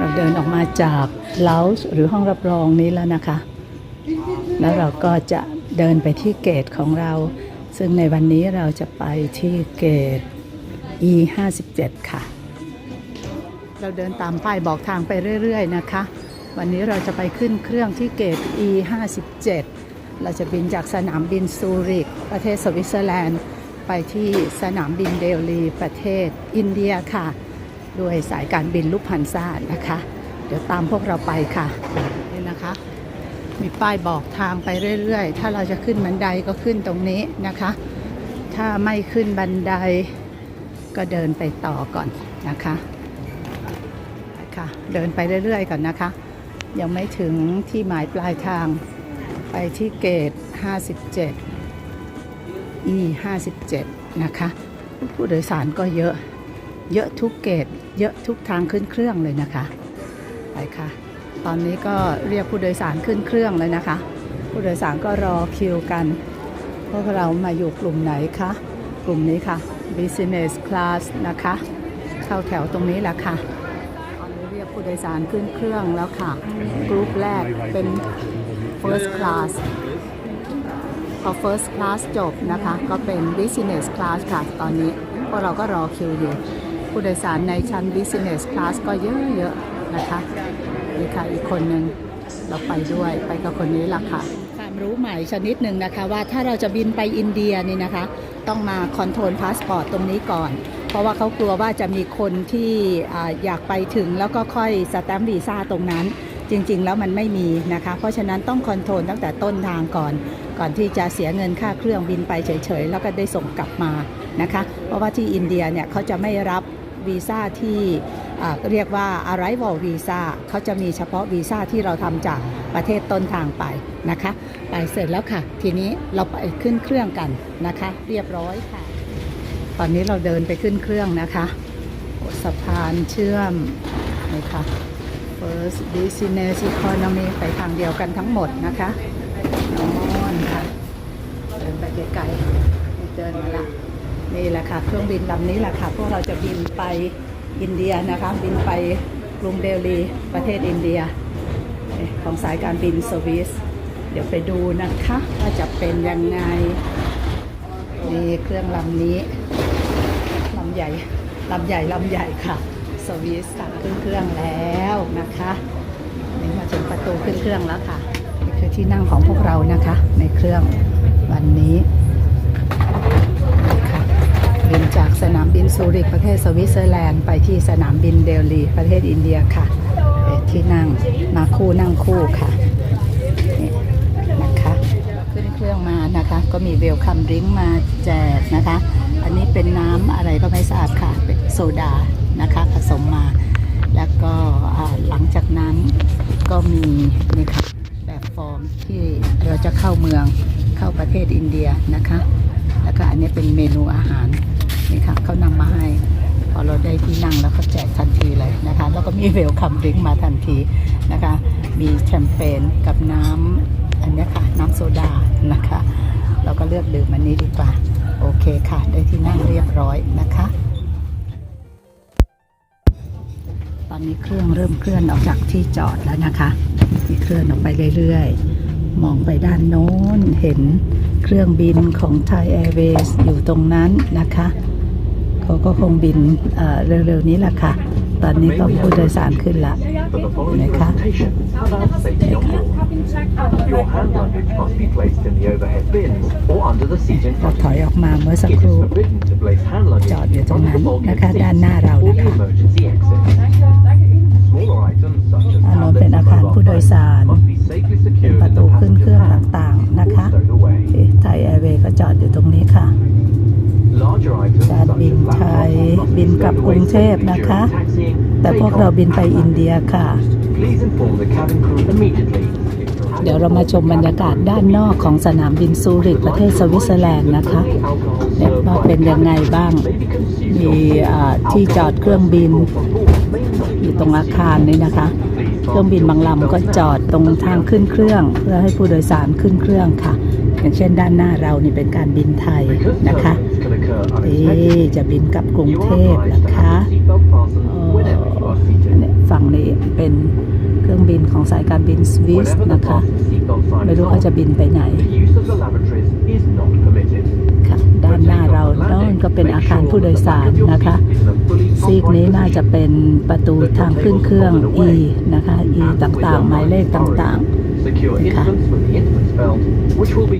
เราเดินออกมาจากเลาส์หรือห้องรับรองนี้แล้วนะคะ แล้วเราก็จะเดินไปที่เกตของเรา ซึ่งในวันนี้เราจะไปที่เกต E 5 7ค่ะ เราเดินตามป้ายบอกทางไปเรื่อยๆนะคะ วันนี้เราจะไปขึ้นเครื่องที่เกต E 5 7เราจะบินจากสนามบินซูริกประเทศสวิตเซอร์แลนด์ ไปที่สนามบินเดลีประเทศอินเดียค่ะ ด้วยสายการบินลุกพันซ่านะคะ เดี๋ยวตามพวกเราไปค่ะนี่นะคะ มีป้ายบอกทางไปเรื่อยๆ ถ้าเราจะขึ้นบันไดก็ขึ้นตรงนี้นะคะ ถ้าไม่ขึ้นบันไดก็เดินไปต่อก่อนนะคะค่ะเดินไปเรื่อยๆก่อนนะคะ ยังไม่ถึงที่หมายปลายทางไปที่เกต 57 E 57 นะคะ ผู้โดยสารก็เยอะ เยอะทุกเกตเยอะทุกทางขึ้นเครื่องเลยนะคะ ไปค่ะ ตอนนี้ก็เรียกผู้โดยสารขึ้นเครื่องเลยนะคะ ผู้โดยสารก็รอคิวกัน พวกเรามาอยู่กลุ่มไหนคะ กลุ่มนี้ค่ะ business class นะคะ เข้าแถวตรงนี้แหละค่ะ ตอนนี้เรียกผู้โดยสารขึ้นเครื่องแล้วค่ะกรุ๊ปแรกเป็น first class พอ first class จบนะคะ ก็เป็น business class ค่ะ ตอนนี้พวกเราก็รอคิวอยู่ ผู้โดยสารในชั้น business class ก็เยอะๆนะคะนี่ค่ะอีกคนนึงเราไปด้วยไปกับคนนี้ล่ะค่ะความรู้ใหม่ชนิดหนึ่งนะคะว่าถ้าเราจะบินไปอินเดียนี่นะคะ ต้องมาคอนโทรลพาสปอร์ตตรงนี้ก่อน เพราะว่าเขากลัวว่าจะมีคนที่อ่าอยากไปถึงแล้วก็ค่อยสแตมป์วีซ่าตรงนั้น จริง ๆ แล้วมันไม่มีนะคะ เพราะฉะนั้นต้องคอนโทรลตั้งแต่ต้นทางก่อน ก่อนที่จะเสียเงินค่าเครื่องบินไปเฉยๆ แล้วก็ได้ส่งกลับมานะคะ เพราะว่าที่อินเดียเนี่ยเขาจะไม่รับ วีซ่าที่เรียกว่า arrival visa เขาจะมีเฉพาะวีซ่าที่เราทำจากประเทศต้นทางไปนะคะ ไปเสร็จแล้วค่ะ ทีนี้เราไปขึ้นเครื่องกันนะคะ เรียบร้อยค่ะ ตอนนี้เราเดินไปขึ้นเครื่องนะคะสะพานเชื่อมนี่ค่ะ First Business Economy ไปทางเดียวกันทั้งหมดนะคะนอนค่ะ เดินไปไกลๆเดินมาละ นี่แหละค่ะเครื่องบินลำนี้แหละค่ะพวกเราจะบินไปอินเดียนะคะบินไปกรุงเดลีประเทศอินเดีย ของสายการบินสวิสเดี๋ยวไปดูนะคะว่าจะเป็นยังไงนี่เครื่องลำนี้ลำใหญ่ลำใหญ่ลำใหญ่ค่ะสวิสสั่งขึ้นเครื่องแล้วนะคะนี่มาถึงประตูขึ้นเครื่องแล้วค่ะนี่คือที่นั่งของพวกเรานะคะ ในเครื่องวันนี้ บินจากสนามบินซูริกประเทศสวิตเซอร์แลนด์ไปที่สนามบินเดลีประเทศอินเดียค่ะเอ่อที่นั่งมาคู่นั่งคู่ค่ะนะคะขึ้นเครื่องมานะคะ ก็มีเวลคัมดริงมาแจกนะคะ อันนี้เป็นน้ำอะไรก็ไม่ทราบค่ะเป็นโซดานะคะผสมมา แล้วก็หลังจากนั้นก็มีนี่ค่ะแบบฟอร์มที่เราจะเข้าเมืองเข้าประเทศอินเดียนะคะ แล้วก็อันนี้เป็นเมนูอาหาร นี่ค่ะเขานำมาให้ พอเราได้ที่นั่งแล้วเขาแจกทันทีเลยนะคะ แล้วก็มีเวลคัมดริงก์มาทันทีนะคะ มีแชมเปญกับน้ำอันนี้ค่ะ น้ำโซดานะคะ เราก็เลือกดื่มอันนี้ดีกว่า โอเคค่ะ ได้ที่นั่งเรียบร้อยนะคะ ตอนนี้เครื่องเริ่มเคลื่อนออกจากที่จอดแล้วนะคะมีเคลื่อนออกไปเรื่อยๆ มองไปด้านโน้นเห็นเครื่องบินของ Thai Airways อยู่ตรงนั้นนะคะ เขาก็คงบินเร็วๆนี้แหละค่ะ ตอนนี้ก็ผู้โดยสารขึ้นละนะคะเราถอยออกมาเมื่อสักครู่จอดอยู่ตรงนั้นนะคะ ด้านหน้าเรานะคะอันนู้นเป็นอาคารผู้โดยสารประตูขึ้นเครื่องต่างๆนะคะไทยแอร์เวย์ก็จอดอยู่ตรงนี้ค่ะ Larger items การ such บิน as ไทย laptops must บินกลับกรุงเทพนะคะ แต่พวกเราบินไปอินเดียค่ะ เดี๋ยวเรามาชมบรรยากาศด้านนอกของสนามบินซูริกประเทศสวิตเซอร์แลนด์นะคะเนี่ยว่าเป็นยังไงบ้าง มีที่จอดเครื่องบิน อยู่ตรงอาคารนี้นะคะ เครื่องบินบางลำก็จอดตรงทางขึ้นเครื่อง เพื่อให้ผู้โดยสารขึ้นเครื่องค่ะ อย่างเช่นด้านหน้าเรานี่เป็นการบินไทยนะคะ นี่จะบินกับกรุงเทพนะคะฝั่งนี้เป็นเครื่องบินของสายการบินสวิสนะคะ ไม่รู้เขาจะบินไปไหนค่ะด้านหน้าเราด้านก็เป็นอาคารผู้โดยสารนะคะ ซีกนี้น่าจะเป็นประตูทางขึ้นเครื่อง E นะคะ E ต่างๆ หมายเลขต่างๆนะคะ